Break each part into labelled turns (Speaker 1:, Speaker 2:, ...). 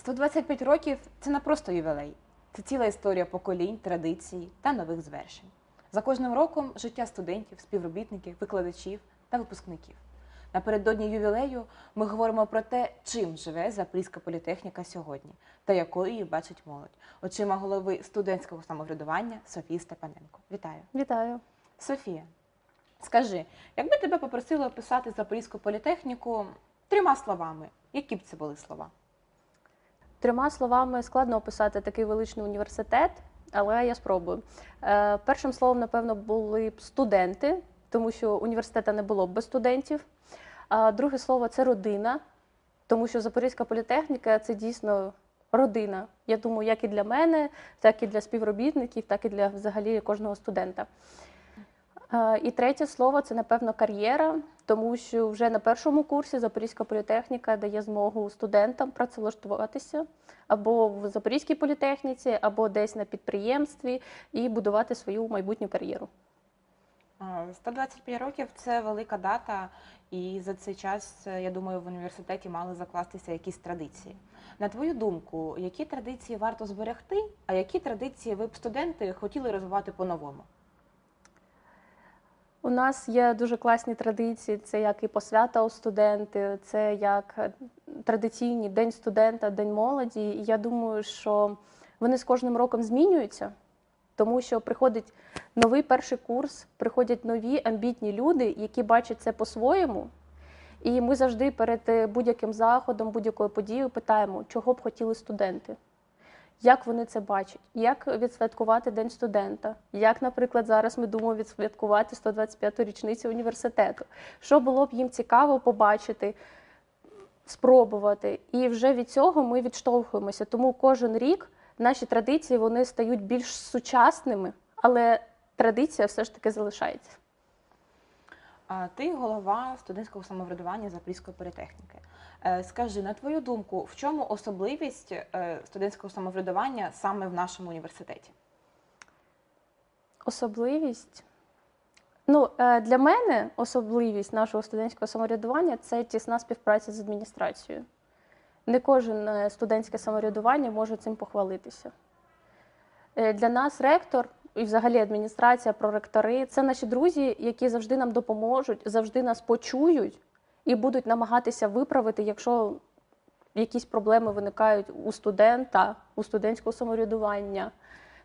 Speaker 1: 125 років це не просто ювілей, це ціла історія поколінь, традицій та нових звершень. За кожним роком життя студентів, співробітників, викладачів та випускників. Напередодні ювілею ми говоримо про те, чим живе Запорізька політехніка сьогодні та якою її бачить молодь. Очима голови студентського самоврядування Софії Степаненко. Вітаю.
Speaker 2: Вітаю.
Speaker 1: Софія, скажи, якби тебе попросили описати Запорізьку політехніку трьома словами, які б це були слова?
Speaker 2: Трьома словами складно описати такий величний університет, але я спробую. Е, першим словом, напевно, були б студенти, тому що університету не було б без студентів. А друге слово це родина, тому що Запорізька політехніка це дійсно родина. Я думаю, як і для мене, так і для співробітників, так і для взагалі кожного студента. Е, І третє слово це, напевно, кар'єра, тому що вже на першому курсі Запорізька політехніка дає змогу студентам працевлаштуватися або в Запорізькій політехніці, або десь на підприємстві і будувати свою майбутню кар'єру.
Speaker 1: А, 125 років це велика дата, і за цей час, я думаю, в університеті мали закластися якісь традиції. На твою думку, які традиції варто зберегти, а які традиції ви б студенти хотіли розвивати по-новому?
Speaker 2: У нас є дуже класні традиції. Це як і посвята у студенти, це як е, традиційні день студента, день молоді. І я думаю, що вони з кожним роком змінюються, тому що приходить новий перший курс, приходять нові амбітні люди, які бачать це по-своєму. І ми завжди перед е, будь-яким заходом, будь-якою подією питаємо, чого б хотіли студенти. Як вони це бачать? Як відсвяткувати День студента? Як, наприклад, зараз ми думаємо відсвяткувати 125-ту річницю університету? Що було б їм цікаво побачити, спробувати? І вже від цього ми відштовхуємося. Тому кожен рік наші традиції вони стають більш сучасними, але традиція все ж таки залишається.
Speaker 1: А, Ти голова студентського самоврядування Запорізької політехніки. Е, Скажи, на твою думку, в чому особливість е, студентського самоврядування саме в нашому університеті?
Speaker 2: Особливість. Ну, е, для мене особливість нашого студентського самоврядування це тісна співпраця з адміністрацією. Не кожен студентське самоврядування може цим похвалитися. Для нас ректор і взагалі адміністрація, проректори це наші друзі, які завжди нам допоможуть, завжди нас почують і будуть намагатися виправити, якщо якісь проблеми виникають у студента, у студентського самоврядування.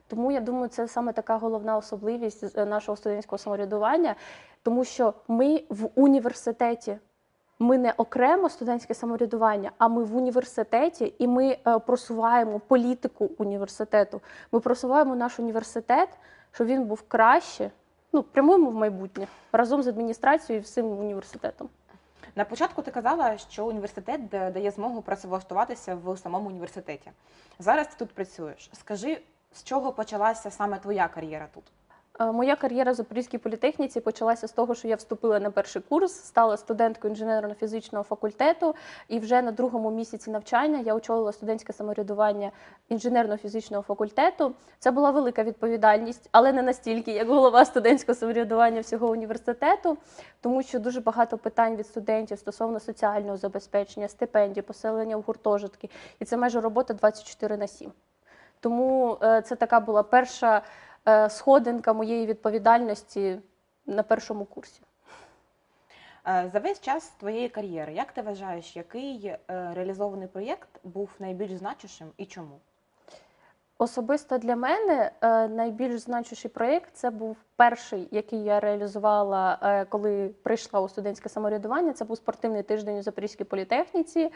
Speaker 2: Тому я думаю, це саме така головна особливість е, нашого студентського самоврядування, тому що ми в університеті. Ми не окремо студентське самоврядування, а ми в університеті і ми е, просуваємо політику університету. Ми просуваємо наш університет, щоб він був краще, ну прямуємо в майбутнє разом з адміністрацією і всім університетом.
Speaker 1: На початку ти казала, що університет дає змогу працевлаштуватися в самому університеті. Зараз ти тут працюєш. Скажи, з чого почалася саме твоя кар'єра тут?
Speaker 2: Е, Моя кар'єра в Запорізькій політехніці почалася з того, що я вступила на перший курс, стала студенткою інженерно-фізичного факультету, і вже на другому місяці навчання я очолила студентське самоврядування інженерно-фізичного факультету. Це була велика відповідальність, але не настільки, як голова студентського самоврядування всього університету, тому що дуже багато питань від студентів стосовно соціального забезпечення, стипендій, поселення в гуртожитки, і це майже робота 24 на 7. Тому е, це така була перша сходинка моєї відповідальності на першому курсі.
Speaker 1: Е, За весь час твоєї кар'єри, як ти вважаєш, який е, реалізований проєкт був найбільш значущим і чому?
Speaker 2: Особисто для мене е, найбільш значущий проєкт це був перший, який я реалізувала, е, коли прийшла у студентське самоврядування. Це був спортивний тиждень у Запорізькій політехніці.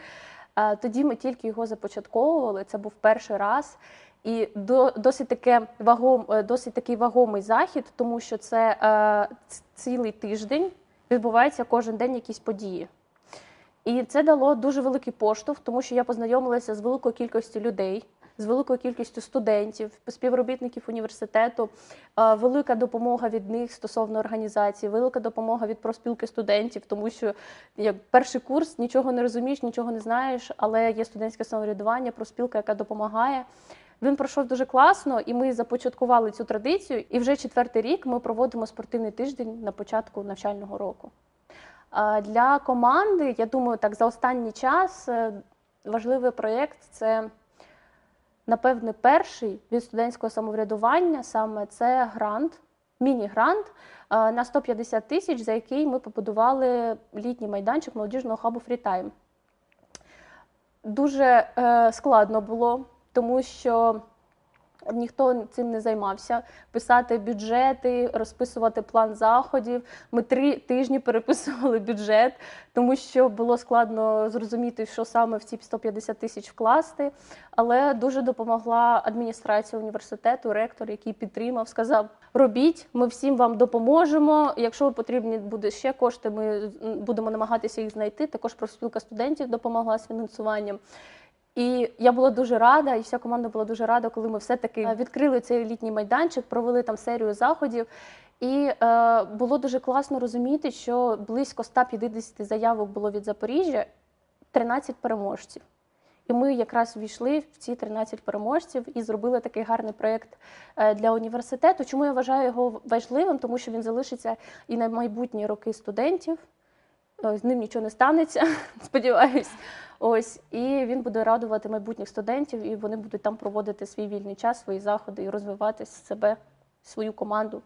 Speaker 2: Е, Тоді ми тільки його започатковували. Це був перший раз. І до, досить, таке вагом, е, досить такий вагомий захід, тому що це е, цілий тиждень відбуваються кожен день якісь події. І це дало дуже великий поштовх, тому що я познайомилася з великою кількістю людей, з великою кількістю студентів, співробітників університету. Е, Велика допомога від них стосовно організації, велика допомога від профспілки студентів, тому що як перший курс нічого не розумієш, нічого не знаєш, але є студентське самоврядування, профспілка, яка допомагає. Він пройшов дуже класно, і ми започаткували цю традицію. І вже четвертий рік ми проводимо спортивний тиждень на початку навчального року. Для команди, я думаю, так за останній час е, важливий проєкт це, напевне, перший від студентського самоврядування. Саме це грант, міні-грант е, на 150 тисяч, за який ми побудували літній майданчик молодіжного хабу Фрітайм. Дуже е, складно було, тому що ніхто цим не займався. Писати бюджети, розписувати план заходів. Ми три тижні переписували бюджет, тому що було складно зрозуміти, що саме в ці 150 тисяч вкласти. Але дуже допомогла адміністрація університету, ректор, який підтримав, сказав: робіть, ми всім вам допоможемо. Якщо потрібні буде ще кошти, ми будемо намагатися їх знайти. Також профспілка студентів допомогла з фінансуванням. І я була дуже рада, і вся команда була дуже рада, коли ми все-таки відкрили цей літній майданчик, провели там серію заходів. І е, було дуже класно розуміти, що близько 150 заявок було від Запоріжжя, 13 переможців. І ми якраз війшли в ці 13 переможців і зробили такий гарний проєкт е, для університету. Чому я вважаю його важливим? Тому що він залишиться і на майбутні роки студентів. Е, З ним нічого не станеться, сподіваюсь. Ось і він буде радувати майбутніх студентів, і вони будуть там проводити свій вільний час, свої заходи і розвивати себе, свою команду.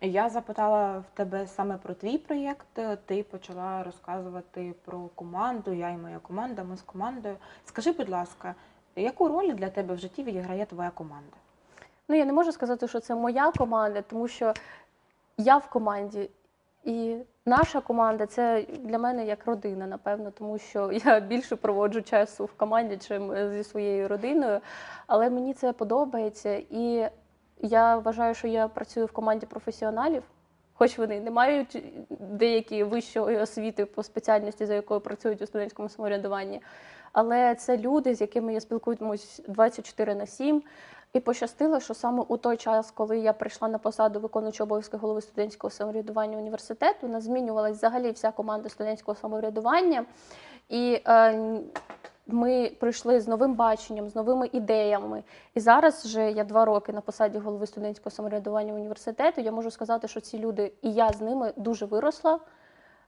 Speaker 1: Я запитала в тебе саме про твій проєкт. Ти почала розказувати про команду. Я і моя команда. Ми з командою. Скажи, будь ласка, яку роль для тебе в житті відіграє твоя команда?
Speaker 2: Ну я не можу сказати, що це моя команда, тому що я в команді, і наша команда це для мене як родина, напевно, тому що я більше проводжу часу в команді, чим зі своєю родиною. Але мені це подобається, і я вважаю, що я працюю в команді професіоналів. Хоч вони не мають деякі вищої освіти по спеціальності, за якою працюють у студентському самоврядуванні, але це люди, з якими я спілкуюсь 24 на 7. І пощастило, що саме у той час, коли я прийшла на посаду виконуючого обов'язки голови студентського самоврядування університету, у нас змінювалася взагалі вся команда студентського самоврядування. І е, ми прийшли з новим баченням, з новими ідеями. І зараз вже я два роки на посаді голови студентського самоврядування університету. Я можу сказати, що ці люди і я з ними дуже виросла.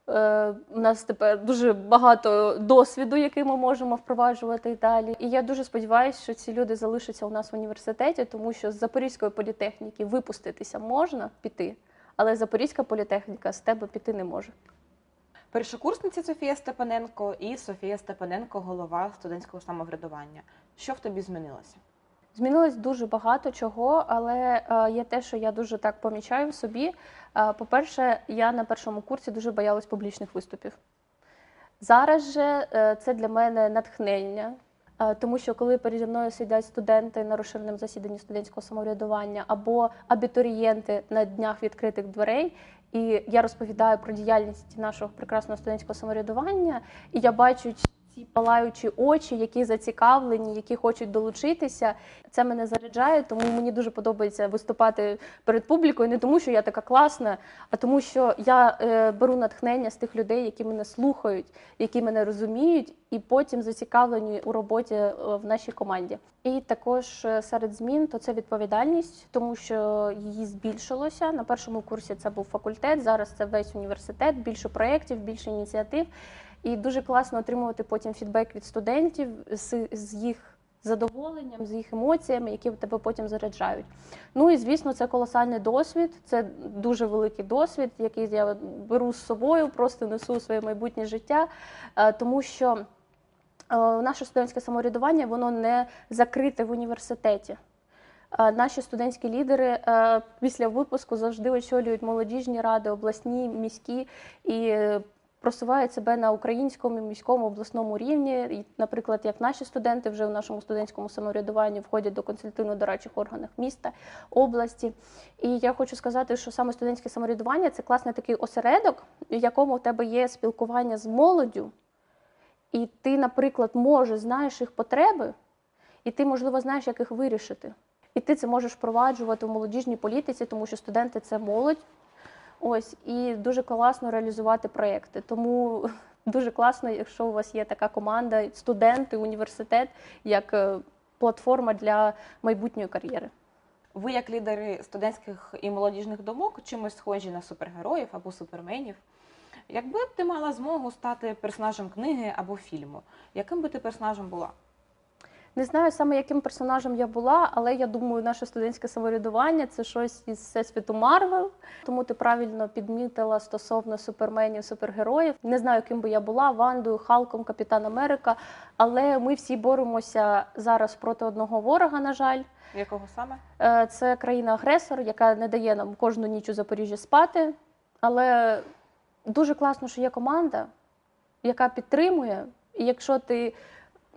Speaker 2: Е, У нас тепер дуже багато досвіду, який ми можемо впроваджувати і далі. І я дуже сподіваюся, що ці люди залишаться у нас в університеті, тому що з Запорізької політехніки випуститися можна піти, але Запорізька політехніка з тебе піти не може.
Speaker 1: Першокурсниця Софія Степаненко і Софія Степаненко, голова студентського самоврядування. Що в тобі змінилося?
Speaker 2: Змінилось дуже багато чого, але е, є те, що я дуже так помічаю в собі. Е, по-перше, я на першому курсі дуже боялась публічних виступів. Зараз же е, це для мене натхнення, е, тому що коли переді мною сидять студенти на розширеному засіданні студентського самоврядування або абітурієнти на днях відкритих дверей, і я розповідаю про діяльність нашого прекрасного студентського самоврядування, і я бачу ці палаючі очі, які зацікавлені, які хочуть долучитися. Це мене заряджає, тому мені дуже подобається виступати перед публікою, не тому, що я така класна, а тому, що я е, беру натхнення з тих людей, які мене слухають, які мене розуміють, і потім зацікавлені у роботі е, в нашій команді. І також е, серед змін то це відповідальність, тому що її збільшилося. На першому курсі це був факультет, зараз це весь університет, більше проєктів, більше ініціатив. І дуже класно отримувати потім фідбек від студентів з, з їх задоволенням, з їх емоціями, які тебе потім заряджають. Ну і звісно, це колосальний досвід, це дуже великий досвід, який я беру з собою, просто несу у своє майбутнє життя, е, тому що е, наше студентське самоврядування воно не закрите в університеті. Е, Наші студентські лідери після випуску завжди очолюють молодіжні ради, обласні, міські і просувають себе на українському, міському, обласному рівні. І, наприклад, як наші студенти вже в нашому студентському самоврядуванні входять до консультативно-дорадчих органів міста, області. І я хочу сказати, що саме студентське самоврядування це класний такий осередок, в якому в тебе є спілкування з молоддю, і ти, наприклад, можеш знаєш їх потреби, і ти, можливо, знаєш, як їх вирішити. І ти це можеш впроваджувати в молодіжній політиці, тому що студенти це молодь. Ось і дуже класно реалізувати проєкти. Тому дуже класно, якщо у вас є така команда, студенти, університет, як е, платформа для майбутньої кар'єри.
Speaker 1: Ви, як лідери студентських і молодіжних думок, чимось схожі на супергероїв або суперменів. Якби б ти мала змогу стати персонажем книги або фільму, яким би ти персонажем була?
Speaker 2: Не знаю саме, яким персонажем я була, але я думаю, наше студентське самоврядування це щось із всесвіту Марвел. Тому ти правильно підмітила стосовно суперменів, супергероїв. Не знаю, ким би я була Вандою, Халком, Капітан Америка. Але ми всі боремося зараз проти одного ворога, на жаль.
Speaker 1: Якого саме?
Speaker 2: Е, Це країна-агресор, яка не дає нам кожну ніч у Запоріжжі спати. Але дуже класно, що є команда, яка підтримує. І якщо ти,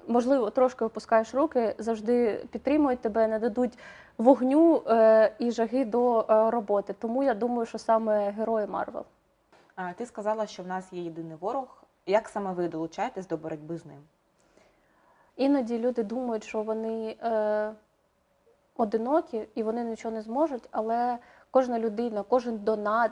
Speaker 2: можливо, трошки опускаєш руки, завжди підтримують тебе, не дадуть вогню е, і жаги до е, роботи. Тому я думаю, що саме герої Марвел.
Speaker 1: А, Ти сказала, що в нас є єдиний ворог. Як саме ви долучаєтесь до боротьби з ним?
Speaker 2: Іноді люди думають, що вони е, одинокі і вони нічого не зможуть, але кожна людина, кожен донат,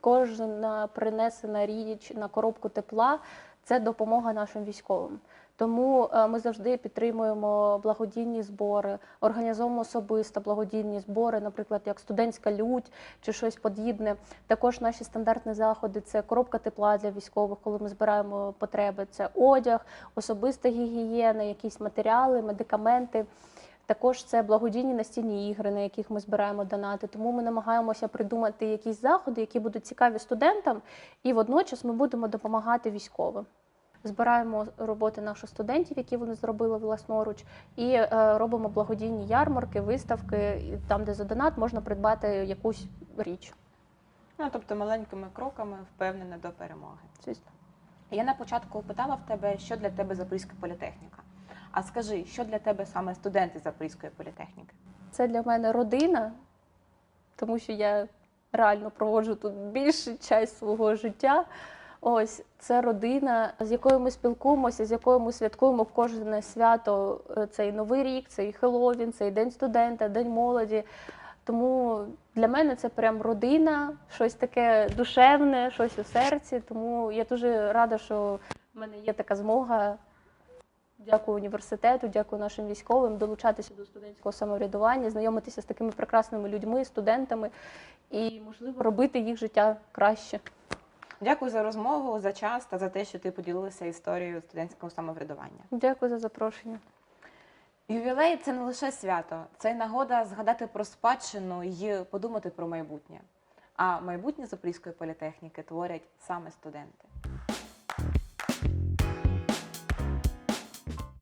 Speaker 2: кожна принесена річ на коробку тепла це допомога нашим військовим. Тому е, ми завжди підтримуємо благодійні збори, організовуємо особисто благодійні збори, наприклад, як студентська лють чи щось подібне. Також наші стандартні заходи це коробка тепла для військових, коли ми збираємо потреби. Це одяг, особиста гігієна, якісь матеріали, медикаменти. Також це благодійні настільні ігри, на яких ми збираємо донати. Тому ми намагаємося придумати якісь заходи, які будуть цікаві студентам, і водночас ми будемо допомагати військовим. Збираємо роботи наших студентів, які вони зробили власноруч, і е, робимо благодійні ярмарки, виставки, там, де за донат можна придбати якусь річ.
Speaker 1: Ну, тобто маленькими кроками впевнена до перемоги.
Speaker 2: Звісно.
Speaker 1: Я на початку питала в тебе, що для тебе Запорізька політехніка. А скажи, що для тебе саме студенти Запорізької політехніки?
Speaker 2: Це для мене родина, тому що я реально проводжу тут більшу часть свого життя. Ось це родина, з якою ми спілкуємося, з якою ми святкуємо кожне свято. Е, Цей новий рік, цей Хеллоуін, цей день студента, день молоді. Тому для мене це прям родина, щось таке душевне, щось у серці. Тому я дуже рада, що в мене є така змога Дякую університету, дякую нашим військовим, долучатися до студентського самоврядування, знайомитися з такими прекрасними людьми, студентами і, можливо, робити їх життя краще.
Speaker 1: Дякую за розмову, за час та за те, що ти поділилася історією студентського самоврядування.
Speaker 2: Дякую за запрошення.
Speaker 1: Ювілей це не лише свято, це й нагода згадати про спадщину і подумати про майбутнє. А майбутнє Запорізької політехніки творять саме студенти.